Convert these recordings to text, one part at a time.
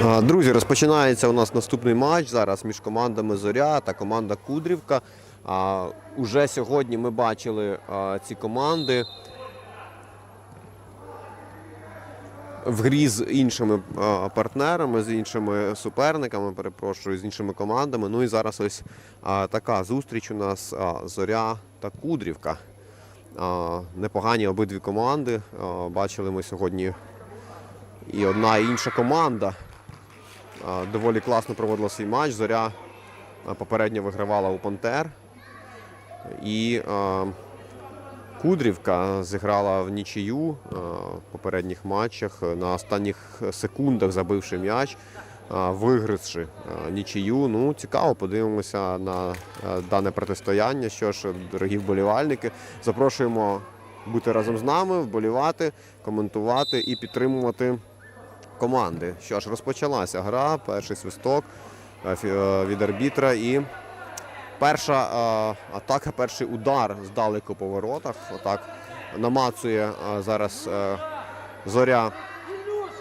Друзі, розпочинається у нас наступний матч зараз між командами Зоря та команда Кудрівка. Уже сьогодні ми бачили ці команди в грі з іншими партнерами, з іншими суперниками, перепрошую, з іншими командами. Ну і зараз ось така зустріч у нас Зоря та Кудрівка. Непогані обидві команди. Бачили ми сьогодні і одна і інша команда доволі класно проводила свій матч. Зоря попередньо вигравала у Пантер. І Кудрівка зіграла в нічию в попередніх матчах на останніх секундах забивши м'яч, вигризши нічию. Ну, цікаво, подивимося на дане протистояння. Що ж, дорогі вболівальники, запрошуємо бути разом з нами, вболівати, коментувати і підтримувати команди. Що ж, розпочалася гра, перший свисток е, е, від арбітра і перша е, атака, перший удар здалеку по воротах. Отак намацує зараз зоря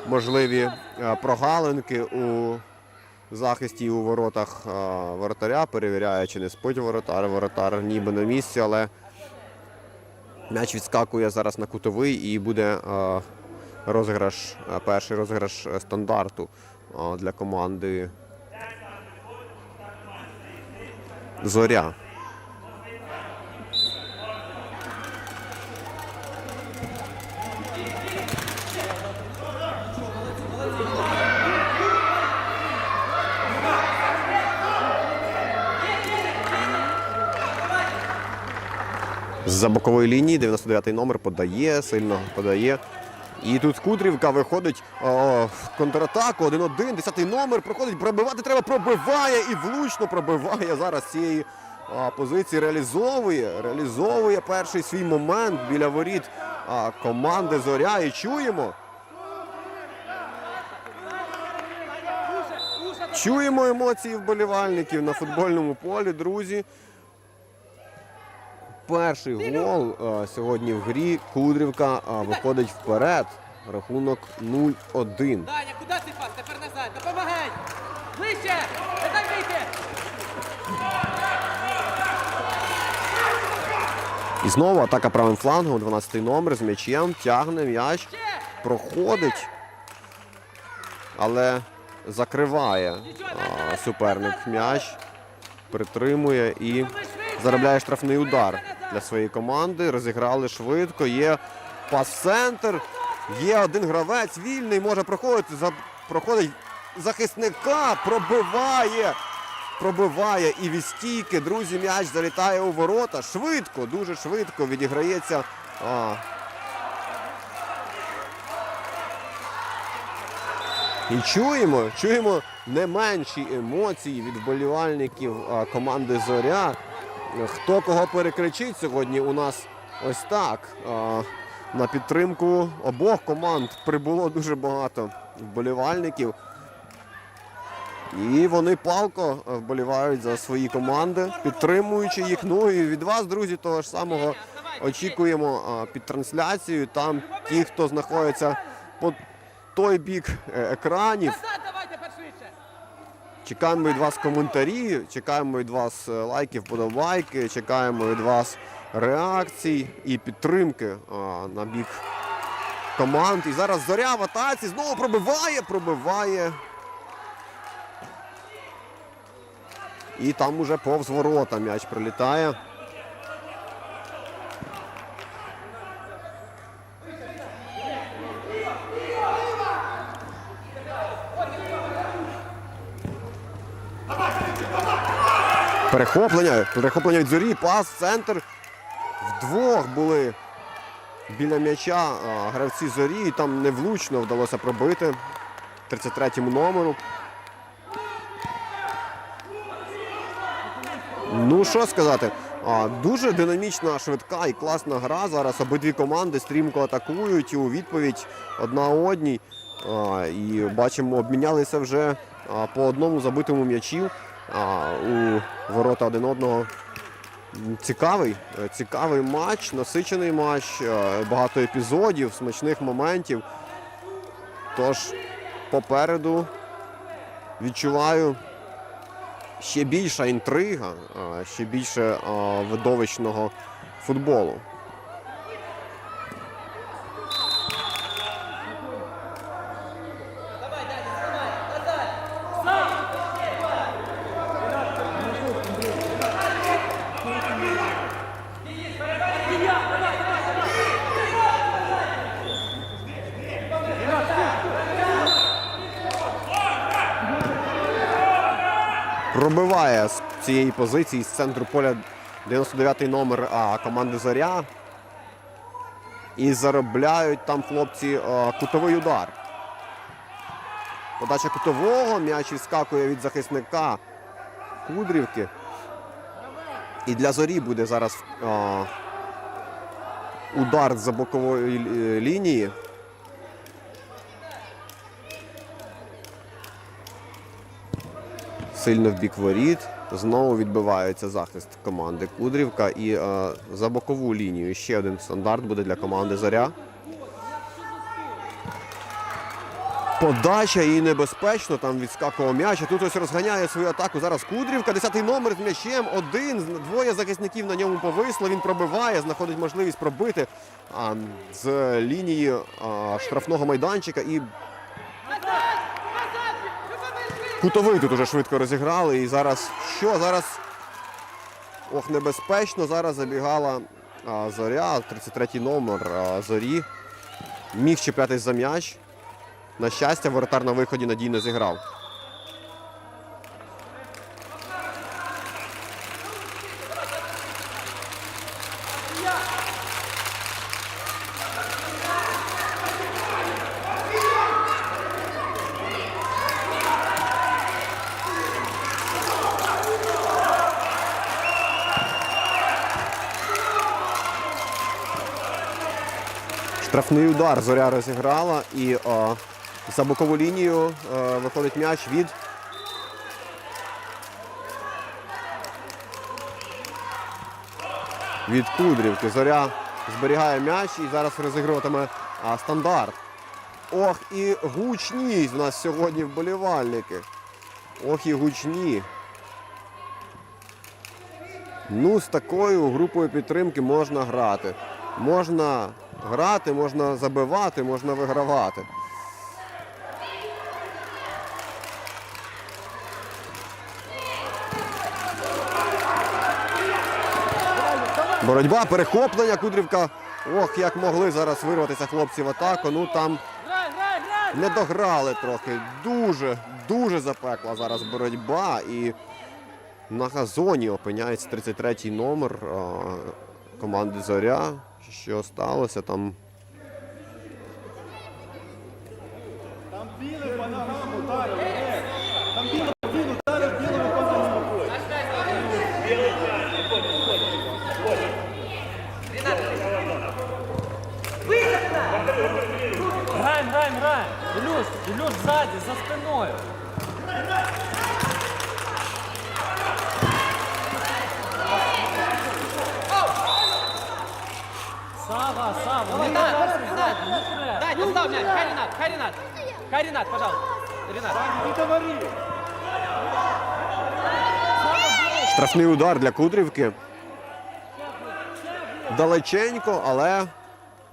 можливі прогалинки у захисті у воротах воротаря, перевіряє, чи не спить воротар. Воротар ніби на місці, але м'яч відскакує зараз на кутовий і буде розіграш, е, перший розіграш е, стандарту для команди Зоря. З-за бокової лінії 99-й номер подає, сильно подає. І тут Кудрівка виходить о, в контратаку. 1-1, 10-й номер проходить, пробивати треба, пробиває і влучно пробиває зараз цієї а, позиції. Реалізовує, реалізовує перший свій момент біля воріт а, команди Зоря. І чуємо. Чуємо емоції вболівальників на футбольному полі, друзі. Перший гол а, сьогодні в грі. Кудрівка а, виходить вперед. Рахунок 0-1. Даня, куди цей пас? Тепер назад, допомагай! Ближче! Не дай вийти! І знову атака правим флангом. 12-й номер з м'ячем. Тягне м'яч. Проходить. Але закриває а, суперник м'яч. Притримує і заробляє штрафний удар для своєї команди. Розіграли швидко. Є пас-центр. Є один гравець вільний, може проходити. За... Проходить захисника, пробиває. Пробиває і від стійки. Друзі, м'яч залітає у ворота. Швидко, дуже швидко відіграється. А, І чуємо, чуємо не менші емоції від вболівальників команди Зоря. Хто кого перекричить сьогодні у нас ось так. На підтримку обох команд прибуло дуже багато вболівальників. І вони палко вболівають за свої команди, підтримуючи їх. Ну і від вас, друзі, того ж самого очікуємо під трансляцією. Там ті, хто знаходиться по той бік е, екранів. Назад давай тепер швидше! Чекаємо від вас коментарі, чекаємо від вас е, лайків, подобайки, чекаємо від вас реакцій і підтримки на бік команд. І зараз зоря в атаці знову пробиває, пробиває. І там уже повз ворота м'яч прилітає. Перехоплення, перехоплення від зорі, пас, центр. Вдвох були біля м'яча гравці зорі, і там невлучно вдалося пробити 33-му номеру. Ну що сказати, а, дуже динамічна, швидка і класна гра. Зараз обидві команди стрімко атакують у відповідь одна одній. А, і бачимо, обмінялися вже а, по одному забитому м'ячі а, у ворота один одного. Цікавий, е, цікавий матч, насичений матч, е, багато епізодів, смачних моментів. Тож попереду відчуваю ще більша інтрига, ще більше видовищного футболу. Пробиває з цієї позиції з центру поля 99-й номер а, команди Зоря. І заробляють там хлопці а, кутовий удар. Подача кутового, м'яч відскакує від захисника Кудрівки. І для зорі буде зараз а, удар з бокової е, лінії. Сильно в бік воріт. Знову відбивається захист команди Кудрівка. І е, за бокову лінію ще один стандарт буде для команди Заря. Подача і небезпечно. Там відскакував м'яч. Тут ось розганяє свою атаку. Зараз Кудрівка. Десятий номер з м'ячем. Один. Двоє захисників на ньому повисло. Він пробиває, знаходить можливість пробити а, з лінії а, штрафного майданчика. І Кутовий тут уже швидко розіграли. І зараз що? Зараз ох, небезпечно. Зараз забігала а, зоря, 33-й номер а, зорі. Міг чіплятись за м'яч. На щастя, воротар на виході надійно зіграв. Штрафний удар зоря розіграла і о, за бокову лінію е, виходить м'яч від. Від Кудрівки. Зоря зберігає м'яч і зараз розігруватиме а, стандарт. Ох, і гучність у нас сьогодні вболівальники. Ох і гучні. Ну, з такою групою підтримки можна грати. Можна грати, можна забивати, можна вигравати. Боротьба, перехоплення, Кудрівка. Ох, як могли зараз вирватися хлопці в атаку. Ну там не дограли трохи. Дуже, дуже запекла зараз боротьба. І на газоні опиняється 33-й номер команди Зоря. що сталося а там. Там білий по ногам ударив. Там білий білий ударив, білому по нас спокою. Білий тягне, ходить, ходить, ходить. За спиною. Сава, Сава, не Ренат, дограйся Ренат, сзади, не треба. Дай, достав мяч, хай Ренат, хай Ренат. Хай Ренат, пожалуйста. Ренат. Штрафний удар для Кудрівки. Далеченько, але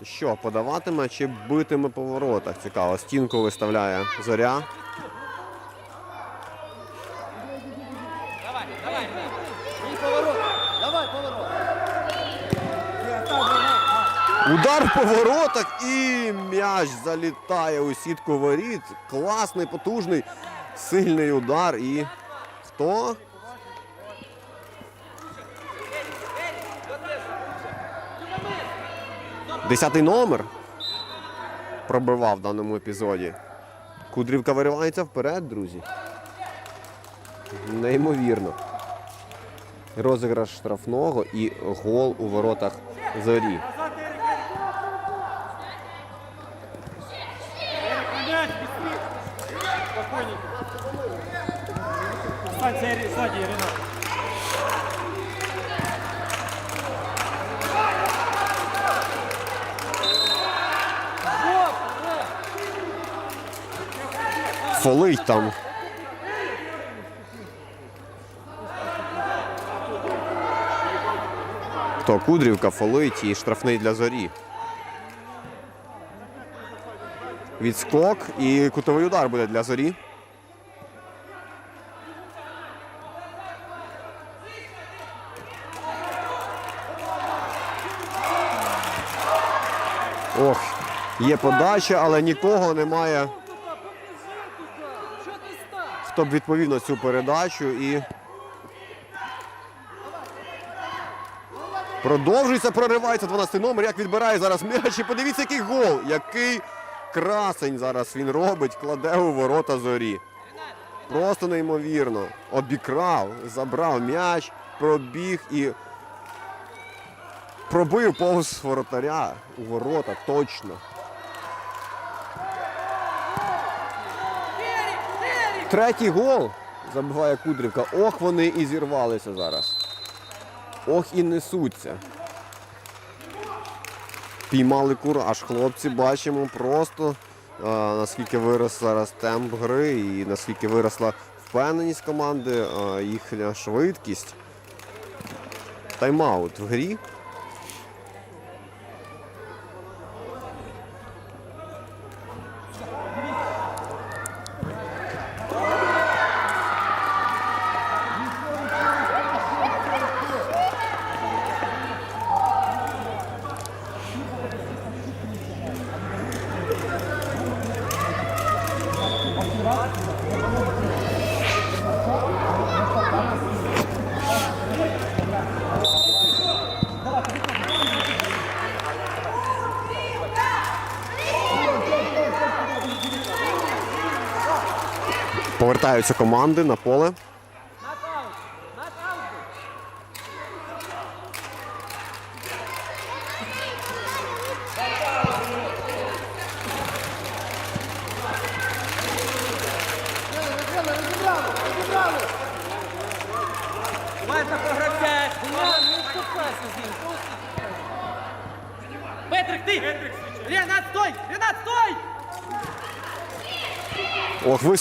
що, подаватиме чи битиме по воротах? Цікаво. Стінку виставляє зоря. Удар по воротах і м'яч залітає у сітку воріт. Класний, потужний, сильний удар. І хто? Десятий номер пробивав в даному епізоді. Кудрівка виривається вперед, друзі. Неймовірно. Розіграш штрафного і гол у воротах зорі. спокійненько. Станція ззаді, Фолить там. То Кудрівка фолить і штрафний для зорі. Відскок і кутовий удар буде для зорі. Ох, є подача, але нікого немає, хто б відповів на цю передачу і. Продовжується, проривається 12 номер. Як відбирає зараз м'яч. І подивіться, який гол. Який красень зараз він робить, кладе у ворота зорі. Просто неймовірно. Обікрав, забрав м'яч, пробіг і пробив повз воротаря у ворота. Точно. Третій гол забиває Кудрівка. Ох, вони і зірвалися зараз. Ох і несуться. Піймали кураж. Хлопці бачимо просто наскільки вирос зараз темп гри і наскільки виросла впевненість команди, їхня швидкість. Тайм-аут в грі. Повертаються команди на поле.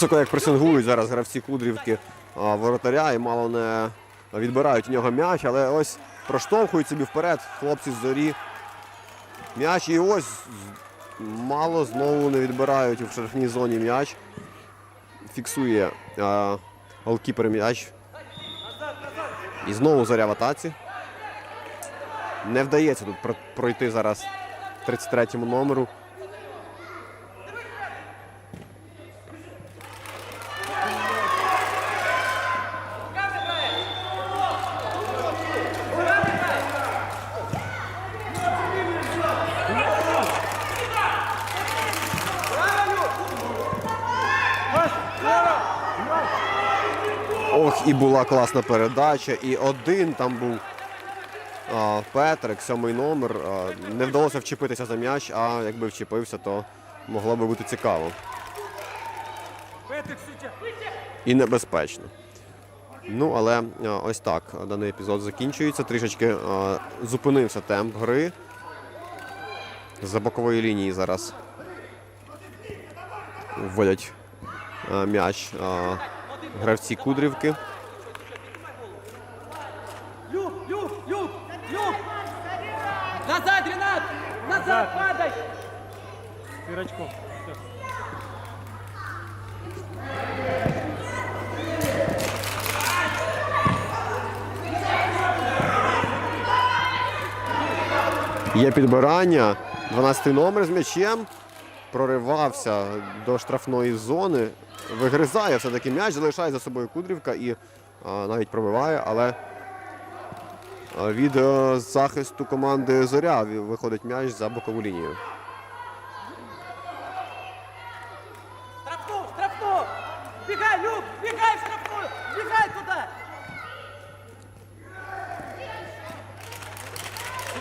Високо як пресингують зараз гравці Кудрівки воротаря і мало не відбирають у нього м'яч, але ось проштовхують собі вперед хлопці з зорі. М'яч і ось мало знову не відбирають у штрафній зоні м'яч. Фіксує голкіпер м'яч. І знову заря в атаці. Не вдається тут пройти зараз 33-му номеру. Була класна передача. І один там був а, Петрик, сьомий номер. А, не вдалося вчепитися за м'яч, а якби вчепився, то могло би бути цікаво. І небезпечно. Ну, але ось так. Даний епізод закінчується. Трішечки а, зупинився темп гри. За бокової лінії зараз вводять м'яч гравці Кудрівки. Люб, Люб, Люб, Люб! Назад, Ренат! Назад, падай! Пирочком. Є підбирання. 12-й номер з м'ячем. Проривався до штрафної зони. Вигризає все-таки м'яч, залишає за собою Кудрівка і а, навіть пробиває, але від е, захисту команди Зоря виходить м'яч за бокову лінію. Штрафну, штрафну! Бегай, Люб, бегай в штрафную! Бегай туда!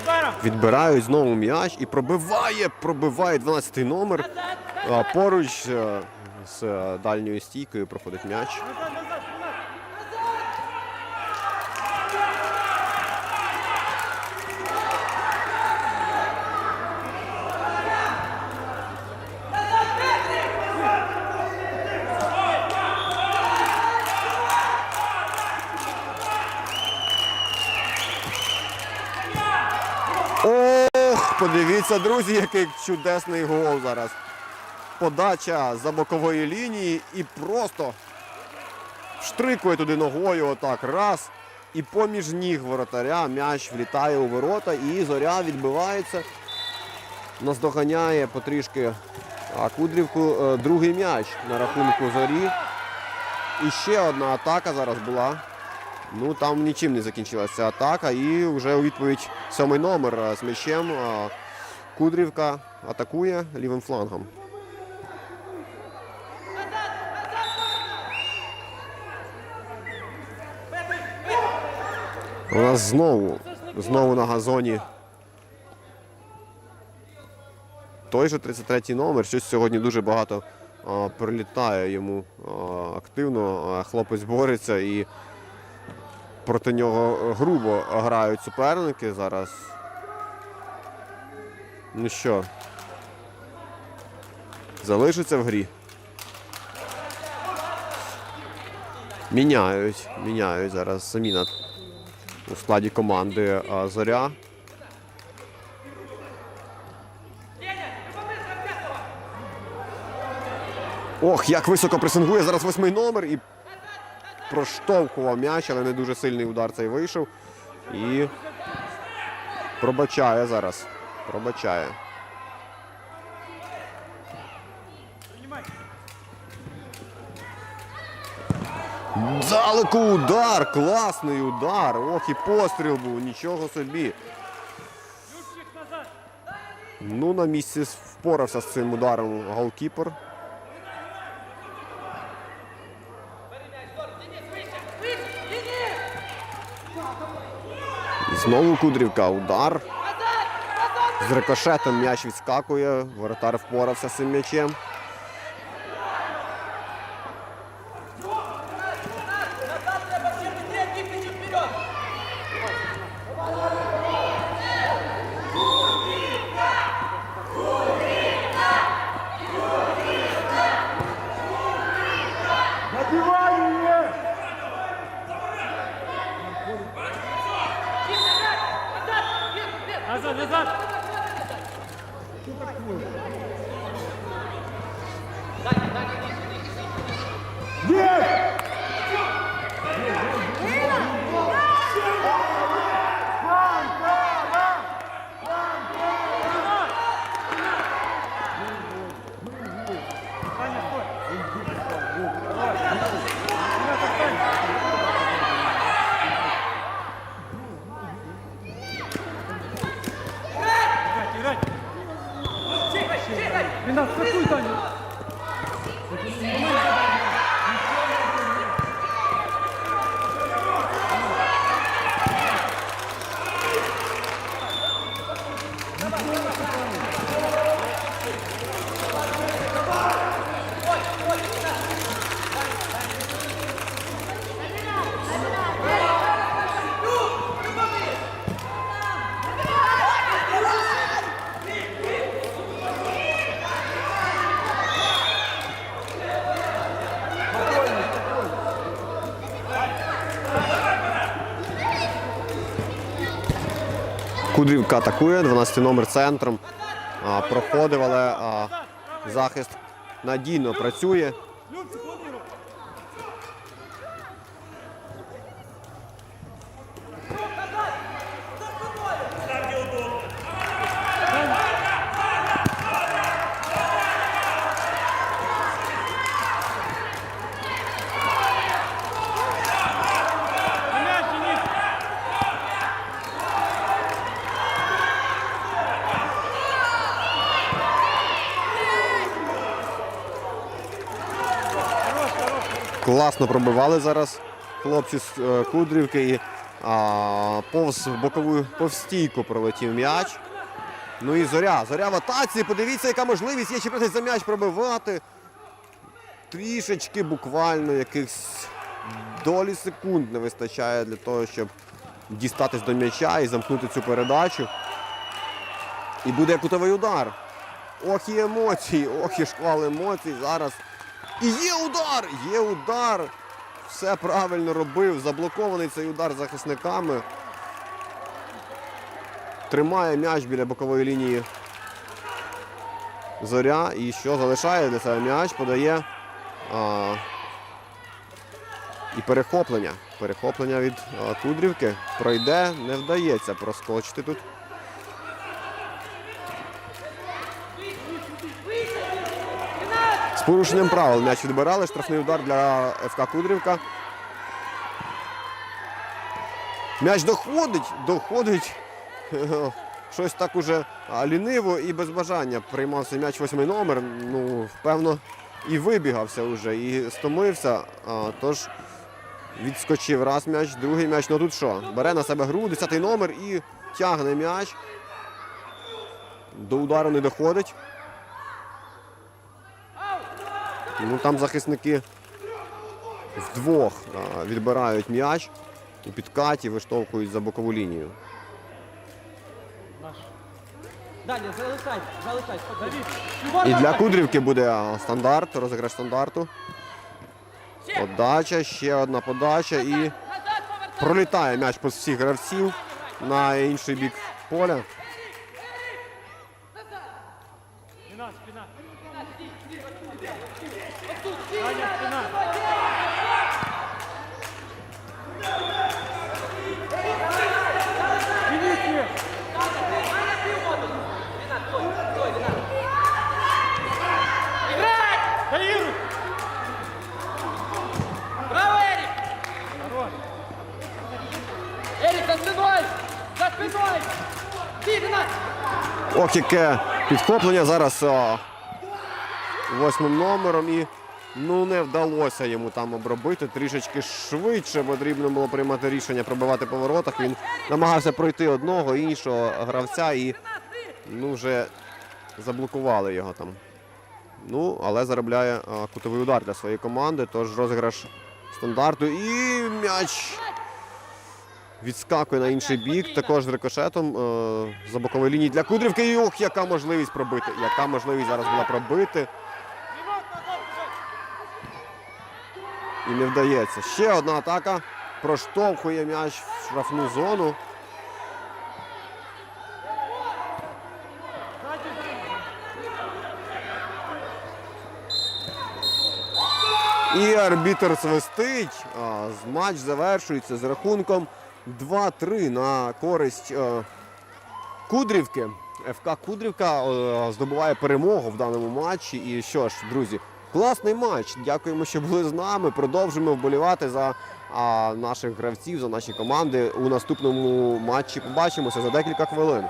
Ударом. Відбирають знову м'яч і пробиває, пробиває 12-й номер. Поруч е, з е, дальньою стійкою проходить м'яч. Подивіться, друзі, який чудесний гол зараз. Подача за бокової лінії і просто штрикує туди ногою. Отак. Раз. І поміж ніг воротаря м'яч влітає у ворота і зоря відбивається. Наздоганяє потрішки Кудрівку. Е, Другий м'яч на рахунку зорі. І ще одна атака зараз була. Ну там нічим не закінчилася атака. І вже у відповідь сьомий номер е, з м'ячем. е, Кудрівка атакує лівим флангом. У нас знову, знову на газоні. Той же 33-й номер. Щось сьогодні дуже багато а, прилітає йому а, активно. А, хлопець бореться і проти нього грубо грають суперники зараз. Ну що, залишиться в грі. Міняють, міняють зараз заміна у складі команди Зоря. Ох, як високо пресингує зараз восьмий номер і проштовхував м'яч, але не дуже сильний удар цей вийшов. І пробачає зараз. Пробачає. Далеко удар! Класний удар! Ох, і постріл був, нічого собі. Ну, на місці впорався з цим ударом голкіпер. Знову Кудрівка. Удар. З рикошетом м'яч відскакує. Воротар впорався з цим м'ячем. Кудрівка атакує, 12 номер центром. Проходив, але захист надійно працює. Класно пробивали зараз хлопці з е, Кудрівки. І, а, повз бокову повстійку пролетів м'яч. Ну і зоря. Зоря в атаці. Подивіться, яка можливість є ще просто за м'яч пробивати. Трішечки буквально якихось долі секунд не вистачає для того, щоб дістатись до м'яча і замкнути цю передачу. І буде кутовий удар. Ох і емоції, ох і шквал емоцій зараз. І є удар! Є удар! Все правильно робив. Заблокований цей удар захисниками. тримає м'яч біля бокової лінії. Зоря. І що залишає для себе м'яч, подає. А, і перехоплення. Перехоплення від а, Кудрівки. Пройде, не вдається проскочити тут. Порушенням правил м'яч відбирали. Штрафний удар для ФК Кудрівка. М'яч доходить, доходить. Щось так уже ліниво і без бажання приймався м'яч восьмий номер. Ну, певно, і вибігався вже, і стомився. А, тож відскочив раз м'яч, другий м'яч. Ну тут що? Бере на себе гру, десятий номер і тягне м'яч. До удару не доходить. Ну там захисники вдвох відбирають м'яч у підкаті, виштовхують за бокову лінію. Далі, залишай, залишай. І для Кудрівки буде стандарт, розіграш стандарту. Подача, ще одна подача і пролітає м'яч по всіх гравців на інший бік поля. Ох, яке підхоплення зараз а, восьмим номером і ну не вдалося йому там обробити. Трішечки швидше потрібно було приймати рішення пробивати по воротах. Він намагався пройти одного іншого гравця і ну вже заблокували його там. Ну, але заробляє а, кутовий удар для своєї команди. Тож розіграш стандарту і м'яч відскакує на інший бік, також з рикошетом е, за бокової лінії для Кудрівки. І ох, яка можливість пробити. Яка можливість зараз була пробити. І не вдається. Ще одна атака. Проштовхує м'яч в штрафну зону. І арбітр свистить. А, Матч завершується з рахунком 2-3 на користь е, Кудрівки. ФК Кудрівка е, здобуває перемогу в даному матчі. І що ж, друзі, класний матч. Дякуємо, що були з нами. Продовжуємо вболівати за наших гравців, за наші команди. У наступному матчі побачимося за декілька хвилин.